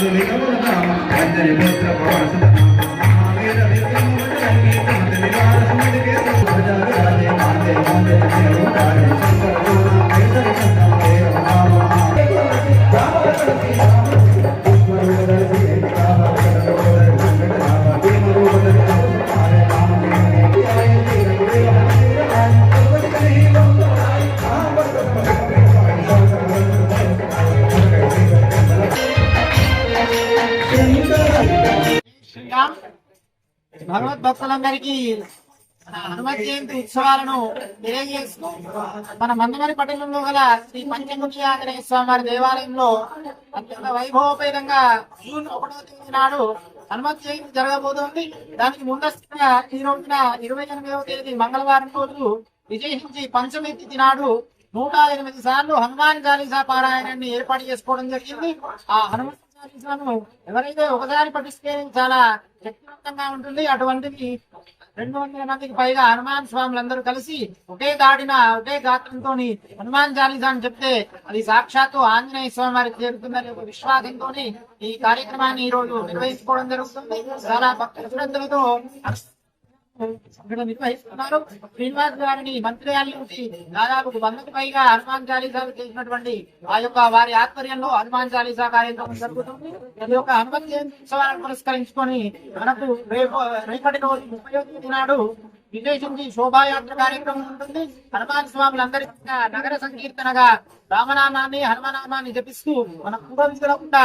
రాజు వేగముగా అంజని భగవద్భక్తులందరికీ హనుమత్ జయంతి ఉత్సవాలను తెలియజేస్తూ మన మందమరి పట్టణంలో గల శ్రీ పంచముఖి ఆంజనేయ స్వామి దేవాలయంలో అత్యంత వైభవపేతంగా జూన్ ఒకటో తేదీ నాడు హనుమత్ జయంతి జరగబోతోంది. దానికి ముందస్తుగా ఈ రోజున ఇరవై ఎనిమిదవ తేదీ మంగళవారం రోజు విశేషించి పంచమి తిథి నాడు నూట ఎనిమిది సార్లు హనుమాన్ చాలీసా పారాయణాన్ని ఏర్పాటు చేసుకోవడం జరిగింది. ఆ హనుమాన్ ఎవరైతే ఒకసారి పఠిస్తే చాలా శక్తివంతంగా ఉంటుంది. అటువంటిది రెండు వందల మందికి పైగా హనుమాన్ స్వాములందరూ కలిసి ఒకే దాడిన ఒకే గాత్రంతో హనుమాన్ చాలీసా అని చెప్తే అది సాక్షాత్తు ఆంజనేయ స్వామి వారికి చేరుతుందనే ఒక విశ్వాసంతో ఈ కార్యక్రమాన్ని ఈ రోజు నిర్వహించుకోవడం జరుగుతుంది. చాలా భక్తులందరితో శ్రద్ధలతో నిర్వహిస్తున్నారు శ్రీనివాస్ గారిని మంత్రియాల నుంచి దాదాపు వందకు పైగా హనుమాన్ చాలీసాలు చేసినటువంటి ఆ యొక్క వారి ఆధ్వర్యంలో హనుమాన్ చాలీసా కార్యక్రమం జరుగుతుంది. ఈ యొక్క హనుమత్ జయంతి ఉత్సవాలను పురస్కరించుకొని మనకు రేపు రేపటి రోజు ముప్పై నాడు విశేషించి శోభాయాత్ర కార్యక్రమం ఉంటుంది. హనుమాన్ స్వాములందరి నగర సంకీర్తనగా రామనామాన్ని హనుమనామాన్ని జపిస్తూ మన పూర్వీకులకుండా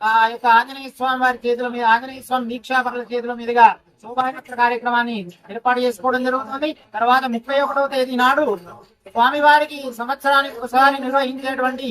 ఆ యొక్క ఆంజనేయ స్వామి వారి చేతుల మీద ఆంజనేయ స్వామి దీక్షాపరుల చేతుల మీదుగా శోభాయాత్ర కార్యక్రమాన్ని ఏర్పాటు చేసుకోవడం జరుగుతుంది. తర్వాత ముప్పై ఒకటవ తేదీ నాడు స్వామి వారికి సంవత్సరానికి ఒకసారి నిర్వహించేటువంటి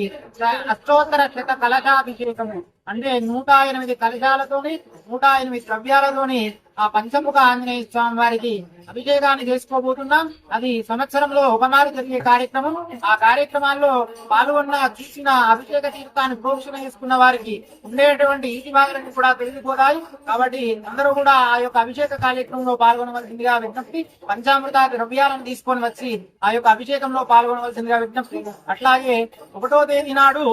అష్టోత్తర శత కలశాభిషేకము. అంటే నూట ఎనిమిది కలశాలతోని నూట ఎనిమిది ద్రవ్యాలతోని ఆ పంచముఖ ఆంజనేయ స్వామి వారికి అభిషేకాన్ని చేసుకోబోతున్నాం. అది సంవత్సరంలో ఒకమారు జరిగే కార్యక్రమం. ఆ కార్యక్రమాల్లో పాల్గొన్న చూసిన అభిషేక తీర్థాన్ని ప్రోక్షణ చేసుకున్న వారికి ఉండేటువంటి ఈతి భాగాలను కూడా తెలిసిపోతాయి కాబట్టి అందరూ కూడా ఆ యొక్క అభిషేక కార్యక్రమంలో పాల్గొనవలసిందిగా విజ్ఞప్తి పంచామృత ద్రవ్యాలను తీసుకొని వచ్చి ఆ యొక్క అభిషేకంలో పాల్గొనవలసిందిగా విజ్ఞప్తి. అట్లాగే ఒకటో తేదీ నాడు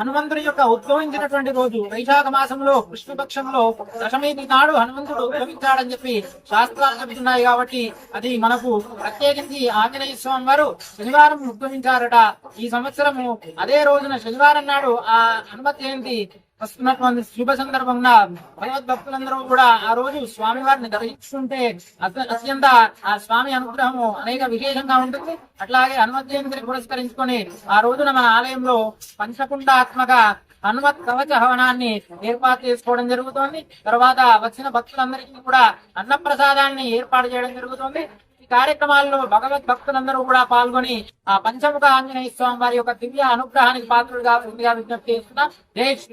హనుమంతుడి యొక్క ఉద్భవించినటువంటి రోజు వైశాఖ మాసంలో కృష్ణపక్షంలో దశమి నాడు హనుమంతుడు ఉద్భవించాడని చెప్పి శాస్త్రాలు చెబుతున్నాయి కాబట్టి అది మనకు ప్రత్యేకించి ఆంజనేయ స్వామి వారు శనివారం ఉద్భవించారట. ఈ సంవత్సరము అదే రోజున శనివారం నాడు ఆ హనుమత్ జయంతి వస్తున్నటువంటి శుభ సందర్భంగా భగవద్భక్తులందరూ కూడా ఆ రోజు స్వామి వారిని దర్శిస్తుంటే అత్య- అత్యంత ఆ స్వామి అనుగ్రహము అనేక విశేషంగా ఉంటుంది. అట్లాగే హనుమత్ జయంతిని పురస్కరించుకొని ఆ రోజున మన ఆలయంలో పంచకుండాత్మక హనుమత్ కవచ హవనాన్ని ఏర్పాటు చేసుకోవడం జరుగుతోంది. తర్వాత వచ్చిన భక్తులందరికీ కూడా అన్న ప్రసాదాన్ని ఏర్పాటు చేయడం జరుగుతుంది. ఈ కార్యక్రమాల్లో భగవద్ భక్తులందరూ కూడా పాల్గొని ఆ పంచముఖ ఆంజనేయ స్వామి వారి యొక్క దివ్య అనుగ్రహానికి పాత్రుడుగా విజ్ఞప్తి చేస్తున్నాం. జై శ్రీ